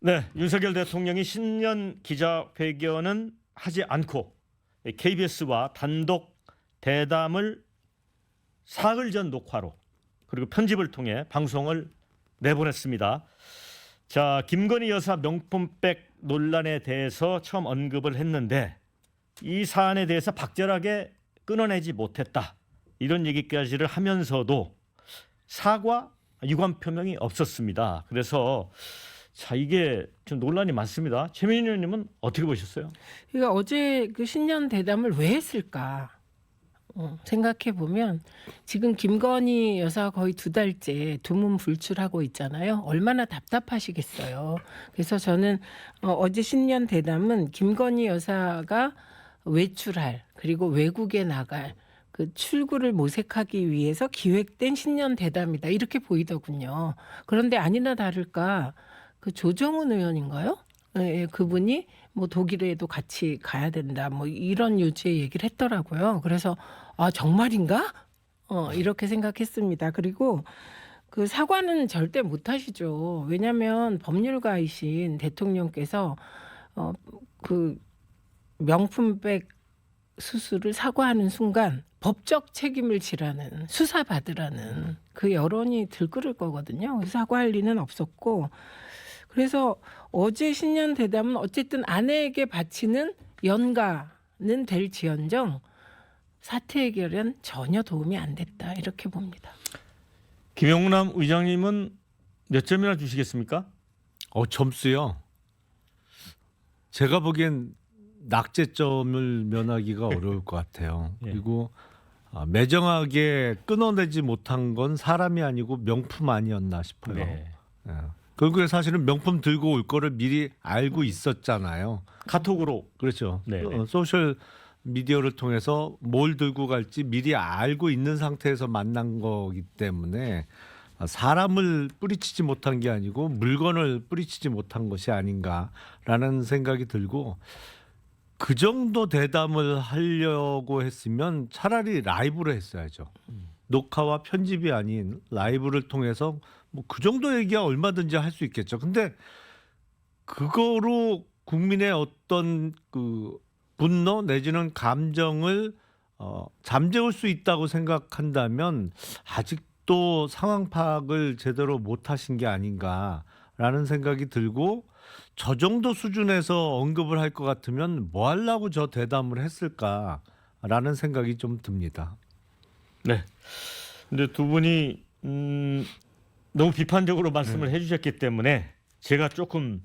네, 윤석열 대통령이 신년 기자회견은 하지 않고 KBS와 단독 대담을 사흘 전 녹화로 그리고 편집을 통해 방송을 내보냈습니다. 자, 김건희 여사 명품백 논란에 대해서 처음 언급을 했는데 이 사안에 대해서 박절하게 끊어내지 못했다. 이런 얘기까지를 하면서도 사과 유감 표명이 없었습니다. 그래서 자 이게 좀 논란이 많습니다. 최민희 의원님은 어떻게 보셨어요? 그러니까 어제 그 신년 대담을 왜 했을까? 어, 생각해 보면 지금 김건희 여사 거의 두 달째 두문불출하고 있잖아요. 얼마나 답답하시겠어요. 그래서 저는 어, 어제 신년 대담은 김건희 여사가 외출할 그리고 외국에 나갈 그 출구를 모색하기 위해서 기획된 신년 대담이다 이렇게 보이더군요. 그런데 아니나 다를까 그 조정훈 의원인가요? 예, 예, 그분이 뭐 독일에도 같이 가야 된다 뭐 이런 요지의 얘기를 했더라고요. 그래서 아 정말인가? 어 이렇게 생각했습니다. 그리고 그 사과는 절대 못 하시죠. 왜냐하면 법률가이신 대통령께서 어그 명품백 수수를 사과하는 순간 법적 책임을 지라는 수사 받으라는 그 여론이 들끓을 거거든요. 사과할 리는 없었고 그래서 어제 신년 대담은 어쨌든 아내에게 바치는 연가는 될지언정 사태 해결엔 전혀 도움이 안 됐다 이렇게 봅니다. 김영남 의장님은 몇 점이나 주시겠습니까? 어 점수요. 제가 보기엔 낙제점을 면하기가 어려울 것 같아요. 예. 그리고 아, 매정하게 끊어내지 못한 건 사람이 아니고 명품 아니었나 싶어요. 네. 예. 그리고 사실은 명품 들고 올 거를 미리 알고 있었잖아요. 카톡으로 그렇죠. 네, 네. 어, 소셜 미디어를 통해서 뭘 들고 갈지 미리 알고 있는 상태에서 만난 거기 때문에 아, 사람을 뿌리치지 못한 게 아니고 물건을 뿌리치지 못한 것이 아닌가라는 생각이 들고 그 정도 대담을 하려고 했으면 차라리 라이브로 했어야죠. 녹화와 편집이 아닌 라이브를 통해서 뭐 그 정도 얘기야 얼마든지 할 수 있겠죠. 근데 그거로 국민의 어떤 그 분노 내지는 감정을 어, 잠재울 수 있다고 생각한다면 아직도 상황 파악을 제대로 못 하신 게 아닌가라는 생각이 들고 저 정도 수준에서 언급을 할 것 같으면 뭐 하려고 저 대담을 했을까라는 생각이 좀 듭니다. 네. 근데 두 분이 음, 너무 비판적으로 말씀을 해주셨기 때문에 제가 조금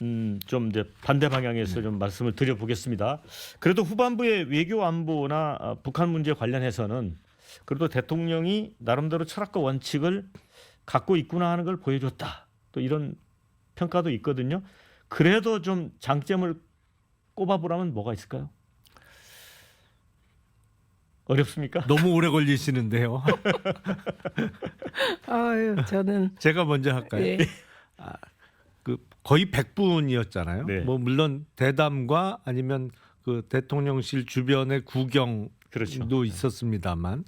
음, 좀 이제 반대 방향에서 좀 말씀을 드려보겠습니다. 그래도 후반부의 외교 안보나 아, 북한 문제 관련해서는 그래도 대통령이 나름대로 철학과 원칙을 갖고 있구나 하는 걸 보여줬다. 또 이런 평가도 있거든요. 그래도 좀 장점을 꼽아보라면 뭐가 있을까요? 어렵습니까? 너무 오래 걸리시는데요. 아유 저는 제가 먼저 할까요? 예. 그 거의 100분이었잖아요. 네. 뭐 물론 대담과 아니면 그 대통령실 주변의 구경도 그렇죠. 있었습니다만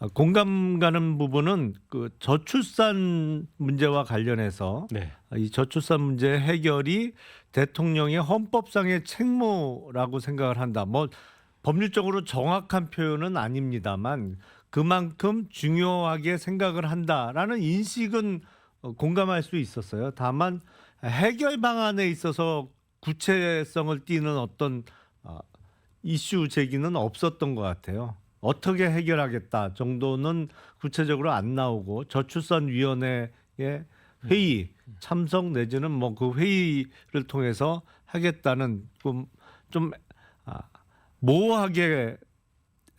아, 공감 가는 부분은 그 저출산 문제와 관련해서 네. 이 저출산 문제 해결이 대통령의 헌법상의 책무라고 생각을 한다. 뭐 법률적으로 정확한 표현은 아닙니다만 그만큼 중요하게 생각을 한다라는 인식은 어, 공감할 수 있었어요. 다만 해결 방안에 있어서 구체성을 띠는 어떤 어, 이슈 제기는 없었던 것 같아요. 어떻게 해결하겠다 정도는 구체적으로 안 나오고 저출산 위원회의 회의 참석 내지는 뭐 그 회의를 통해서 하겠다는 좀, 좀 아, 모호하게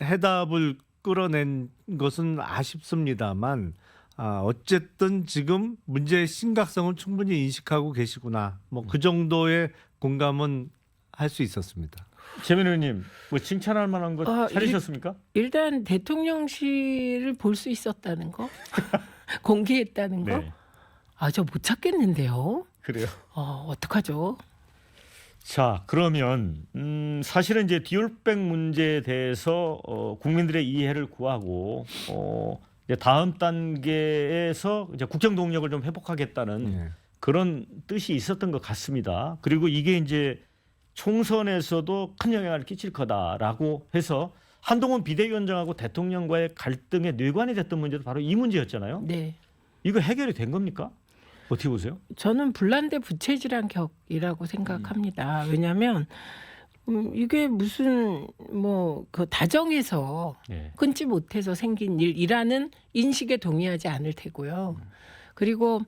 해답을 끌어낸 것은 아쉽습니다만 아, 어쨌든 지금 문제의 심각성을 충분히 인식하고 계시구나. 뭐 그 정도의 공감은 할 수 있었습니다. 최민 의원님, 뭐 칭찬할 만한 거 아, 찾으셨습니까? 일 단 대통령실을 볼 수 있었다는 거 공개했다는 거 네. 아저 못 찾겠는데요. 그래요. 어 어떡하죠? 자, 그러면 음, 사실은 이제 디올백 문제에 대해서 어, 국민들의 이해를 구하고 어, 이제 다음 단계에서 이제 국정 동력을 좀 회복하겠다는 예. 그런 뜻이 있었던 것 같습니다. 그리고 이게 이제 총선에서도 큰 영향을 끼칠 거다라고 해서 한동훈 비대위원장하고 대통령과의 갈등의 뇌관이 됐던 문제도 바로 이 문제였잖아요. 네. 이거 해결이 된 겁니까? 어떻게 보세요? 저는 불난데 부채질한 격이라고 생각합니다. 왜냐하면 음, 이게 무슨 뭐 그 다정해서 네. 끊지 못해서 생긴 일이라는 인식에 동의하지 않을 테고요. 그리고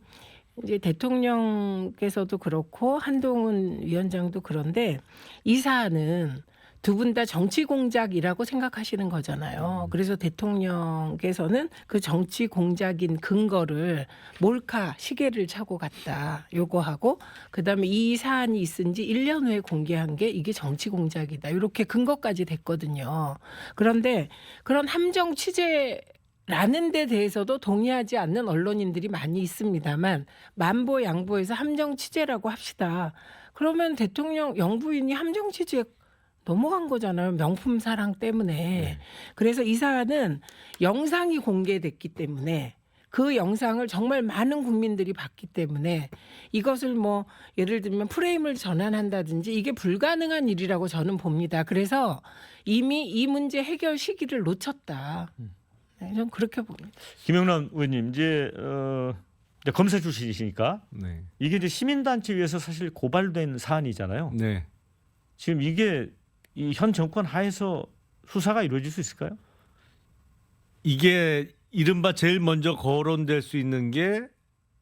이제 대통령께서도 그렇고 한동훈 위원장도 그런데 이 사안은 두 분 다 정치 공작이라고 생각하시는 거잖아요. 그래서 대통령께서는 그 정치 공작인 근거를 몰카 시계를 차고 갔다 요거하고 그다음에 이 사안이 있은 지 1년 후에 공개한 게 이게 정치 공작이다. 이렇게 근거까지 됐거든요. 그런데 그런 함정 취재 라는 데 대해서도 동의하지 않는 언론인들이 많이 있습니다만 만보 양보해서 함정 취재라고 합시다. 그러면 대통령 영부인이 함정 취재 넘어간 거잖아요. 명품 사랑 때문에. 네. 그래서 이 사안은 영상이 공개됐기 때문에 그 영상을 정말 많은 국민들이 봤기 때문에 이것을 뭐 예를 들면 프레임을 전환한다든지 이게 불가능한 일이라고 저는 봅니다. 그래서 이미 이 문제 해결 시기를 놓쳤다. 네, 저는 그렇게 봅니다. 김영남 의원님 이제 어 이제 검사 출신이시니까 네. 이게 이제 시민단체 위해서 사실 고발된 사안이잖아요. 네. 지금 이게 이 현 정권 하에서 수사가 이루어질 수 있을까요? 이게 이른바 제일 먼저 거론될 수 있는 게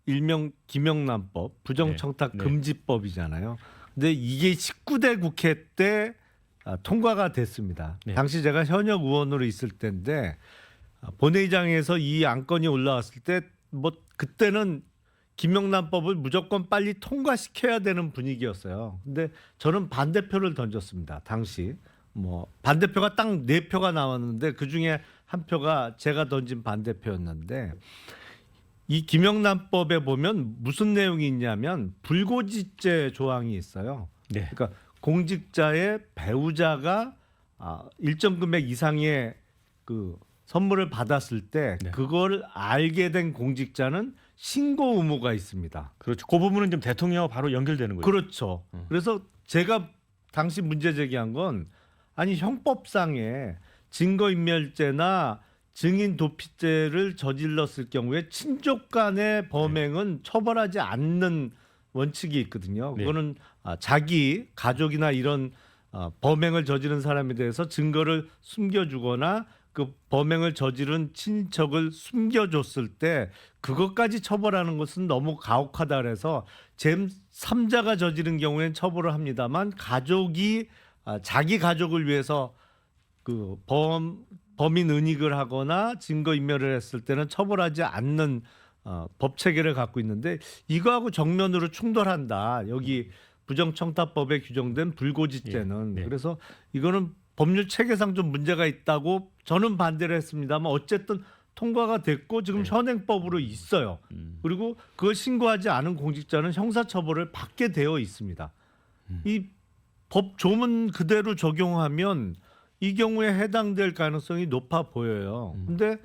일명 김영란법 부정청탁 네, 네. 금지법이잖아요. 근데 이게 19대 국회 때 아, 통과가 됐습니다. 네. 당시 제가 현역 의원으로 있을 때인데 아, 본회의장에서 이 안건이 올라왔을 때 뭐 그때는 김영란법을 무조건 빨리 통과시켜야 되는 분위기였어요. 근데 저는 반대표를 던졌습니다. 당시 뭐 반대표가 딱 네 표가 나왔는데 그 중에 한 표가 제가 던진 반대표였는데 이 김영란법에 보면 무슨 내용이 있냐면 불고지죄 조항이 있어요. 네. 그러니까 공직자의 배우자가 아, 일정 금액 이상의 그 선물을 받았을 때 네. 그걸 알게 된 공직자는 신고 의무가 있습니다. 그렇죠. 그 부분은 좀 대통령과 바로 연결되는 거죠. 그렇죠. 음. 그래서 제가 당시 문제 제기한 건 아니 형법상에 증거인멸죄나 증인 도피죄를 저질렀을 경우에 친족 간의 범행은 처벌하지 않는 원칙이 있거든요. 네. 그거는 아, 자기 가족이나 이런 아, 범행을 저지른 사람에 대해서 증거를 숨겨주거나 그 범행을 저지른 친척을 숨겨줬을 때 그것까지 처벌하는 것은 너무 가혹하다 그래서 잼 3자가 저지른 경우에는 처벌을 합니다만 가족이 아, 자기 가족을 위해서 그 범, 범인 은닉을 하거나 증거 인멸을 했을 때는 처벌하지 않는 어, 법 체계를 갖고 있는데 이거하고 정면으로 충돌한다. 여기 부정청탁법에 규정된 불고지죄는 예, 네. 그래서 이거는 법률 체계상 좀 문제가 있다고 저는 반대를 했습니다만 어쨌든 통과가 됐고 지금 네. 현행법으로 있어요. 음. 그리고 그걸 신고하지 않은 공직자는 형사처벌을 받게 되어 있습니다. 음. 이법 조문 그대로 적용하면 이 경우에 해당될 가능성이 높아 보여요. 음. 근데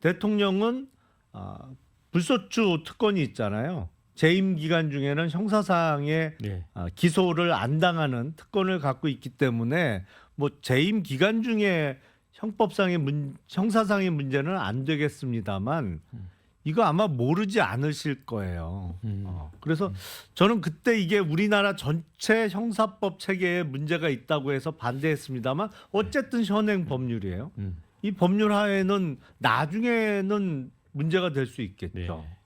대통령은 아, 불소추 특권이 있잖아요. 재임 기간 중에는 형사사항에 네. 아, 기소를 안 당하는 특권을 갖고 있기 때문에 뭐 재임 기간 중에 형법상의 문, 형사상의 문제는 안 되겠습니다만 이거 아마 모르지 않으실 거예요. 음. 어, 그래서 저는 그때 이게 우리나라 전체 형사법 체계에 문제가 있다고 해서 반대했습니다만 어쨌든 현행 법률이에요. 음. 이 법률 하에는 나중에는 문제가 될 수 있겠죠. 네.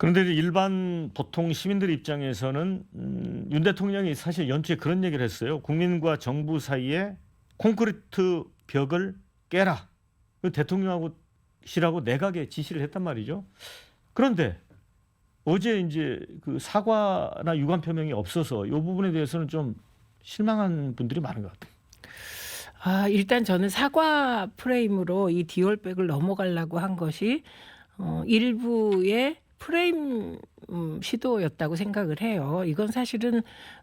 그런데 일반 보통 시민들 입장에서는 음, 윤 대통령이 사실 연초에 그런 얘기를 했어요. 국민과 정부 사이에 콘크리트 벽을 깨라. 그 대통령하고 시라고 내각에 지시를 했단 말이죠. 그런데 어제 이제 그 사과나 유감 표명이 없어서 이 부분에 대해서는 좀 실망한 분들이 많은 것 같아요. 아, 일단 저는 사과 프레임으로 이 디올백을 넘어가려고 한 것이 어, 일부의 프레임 음, 시도였다고 생각을 해요. 이건 사실은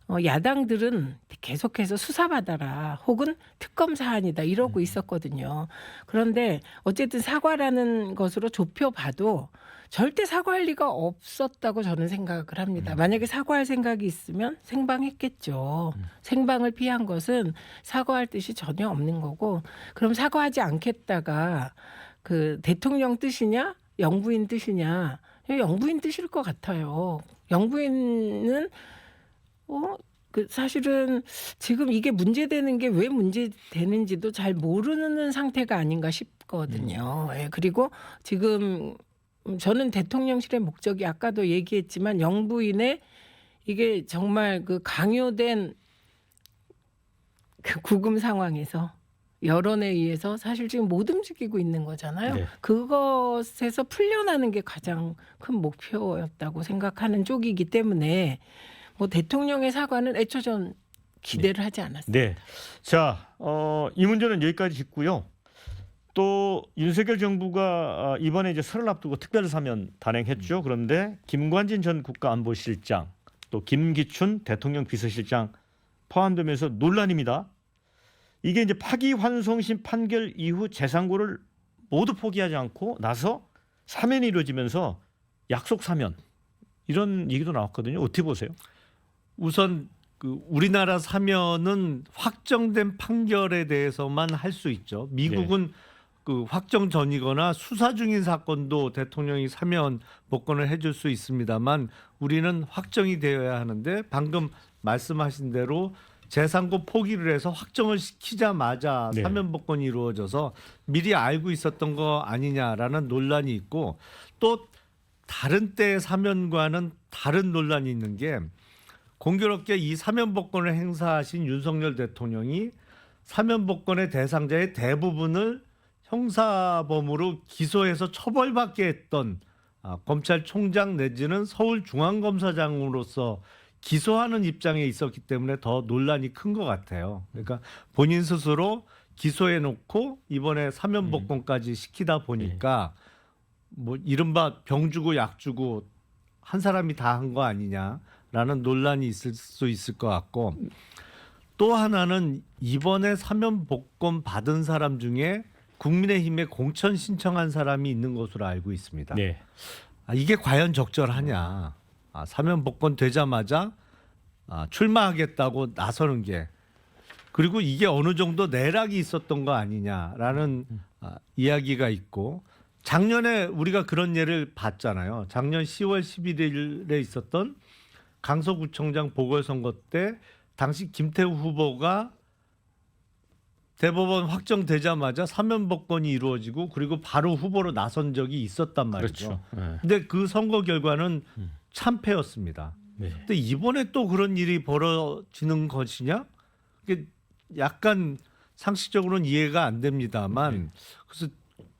어, 야당들은 계속해서 수사받아라 혹은 특검 사안이다 이러고 있었거든요. 그런데 어쨌든 사과라는 것으로 좁혀봐도 절대 사과할 리가 없었다고 저는 생각을 합니다. 만약에 사과할 생각이 있으면 생방했겠죠. 생방을 피한 것은 사과할 뜻이 전혀 없는 거고 그럼 사과하지 않겠다가 그 대통령 뜻이냐 영부인 뜻이냐 영부인 뜻일 것 같아요. 영부인은 어, 그 사실은 지금 이게 문제되는 게 왜 문제되는지도 잘 모르는 상태가 아닌가 싶거든요. 예, 그리고 지금 음, 저는 대통령실의 목적이 아까도 얘기했지만 영부인의 이게 정말 그 강요된 그 구금 상황에서 여론에 의해서 사실 지금 못 움직이고 있는 거잖아요. 네. 그것에서 풀려나는 게 가장 큰 목표였다고 생각하는 쪽이기 때문에 뭐 대통령의 사과는 애초 전 기대를 하지 않았어요. 네. 자, 어, 이 문제는 여기까지 짚고요. 또 윤석열 정부가 아, 이번에 이제 설을 앞두고 특별 사면 단행했죠. 그런데 김관진 전 국가안보실장 또 김기춘 대통령 비서실장 포함되면서 논란입니다. 이게 이제 파기환송심 판결 이후 재상고를 모두 포기하지 않고 나서 사면이 이루어지면서 약속 사면 이런 얘기도 나왔거든요. 어떻게 보세요? 우선 그 우리나라 사면은 확정된 판결에 대해서만 할 수 있죠. 미국은 그 확정 전이거나 수사 중인 사건도 대통령이 사면 복권을 해줄 수 있습니다만 우리는 확정이 되어야 하는데 방금 말씀하신 대로 재상고 포기를 해서 확정을 시키자마자 네. 사면 복권이 이루어져서 미리 알고 있었던 거 아니냐라는 논란이 있고 또 다른 때의 사면과는 다른 논란이 있는 게 공교롭게 이 사면복권을 행사하신 윤석열 대통령이 사면복권의 대상자의 대부분을 형사범으로 기소해서 처벌받게 했던 아, 검찰총장 내지는 서울중앙검사장으로서 기소하는 입장에 있었기 때문에 더 논란이 큰 것 같아요. 그러니까 본인 스스로 기소해 놓고 이번에 사면 복권까지 시키다 보니까 뭐 이른바 병 주고 약 주고 한 사람이 다 한 거 아니냐라는 논란이 있을 수 있을 것 같고 또 하나는 이번에 사면 복권 받은 사람 중에 국민의힘에 공천 신청한 사람이 있는 것으로 알고 있습니다. 네. 아, 이게 과연 적절하냐? 아, 사면 복권 되자마자 아, 출마하겠다고 나서는 게 그리고 이게 어느 정도 내락이 있었던 거 아니냐라는 아, 이야기가 있고 작년에 우리가 그런 예를 봤잖아요. 작년 10월 11일에 있었던 강서구청장 보궐선거 때 당시 김태우 후보가 대법원 확정되자마자 사면 복권이 이루어지고 그리고 바로 후보로 나선 적이 있었단 말이죠. 그렇죠. 네. 근데 그 선거 결과는 참패였습니다. 네. 근데 이번에 또 그런 일이 벌어지는 것이냐? 이게 약간 상식적으로는 이해가 안 됩니다만 그래서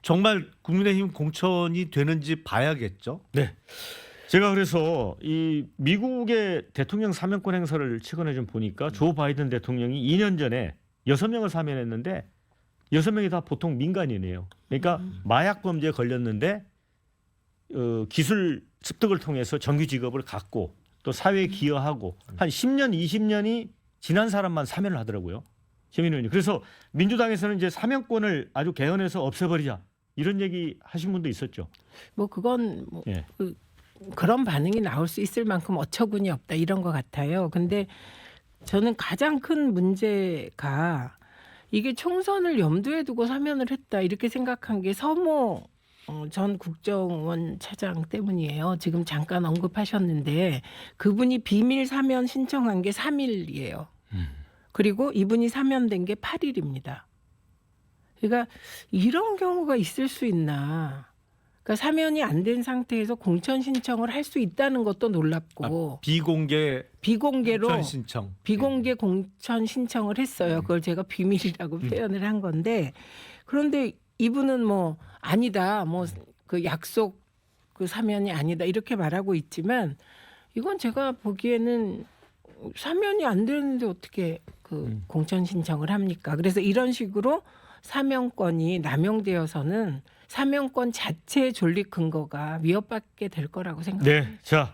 정말 국민의힘 공천이 되는지 봐야겠죠. 네. 제가 그래서 이 미국의 대통령 사면권 행사를 최근에 좀 보니까 조 바이든 대통령이 2년 전에 여섯 명을 사면했는데 여섯 명이 다 보통 민간인이에요. 그러니까 마약 범죄에 걸렸는데 어, 기술 습득을 통해서 정규 직업을 갖고 또 사회에 기여하고 한 10년, 20년이 지난 사람만 사면을 하더라고요. 최민희 의원님. 그래서 민주당에서는 이제 사면권을 아주 개헌해서 없애버리자 이런 얘기 하신 분도 있었죠. 뭐 그건 뭐 예. 그, 그런 반응이 나올 수 있을 만큼 어처구니 없다 이런 것 같아요. 근데 저는 가장 큰 문제가 이게 총선을 염두에 두고 사면을 했다 이렇게 생각한 게 서모 어, 전 국정원 차장 때문이에요. 지금 잠깐 언급하셨는데 그분이 비밀 사면 신청한 게 3일이에요. 그리고 이분이 사면된 게 8일입니다. 그러니까 이런 경우가 있을 수 있나? 그러니까 사면이 안 된 상태에서 공천 신청을 할 수 있다는 것도 놀랍고 아, 비공개 비공개로 공천 신청. 비공개 공천 신청을 했어요. 그걸 제가 비밀이라고 표현을 한 건데 그런데 이분은 뭐 아니다. 뭐 그 약속 그 사면이 아니다. 이렇게 말하고 있지만 이건 제가 보기에는 사면이 안 되는데 어떻게 그 공천 신청을 합니까? 그래서 이런 식으로 사면권이 남용되어서는 사명권 자체의 존립 근거가 위협받게 될 거라고 생각합니다. 네. 자,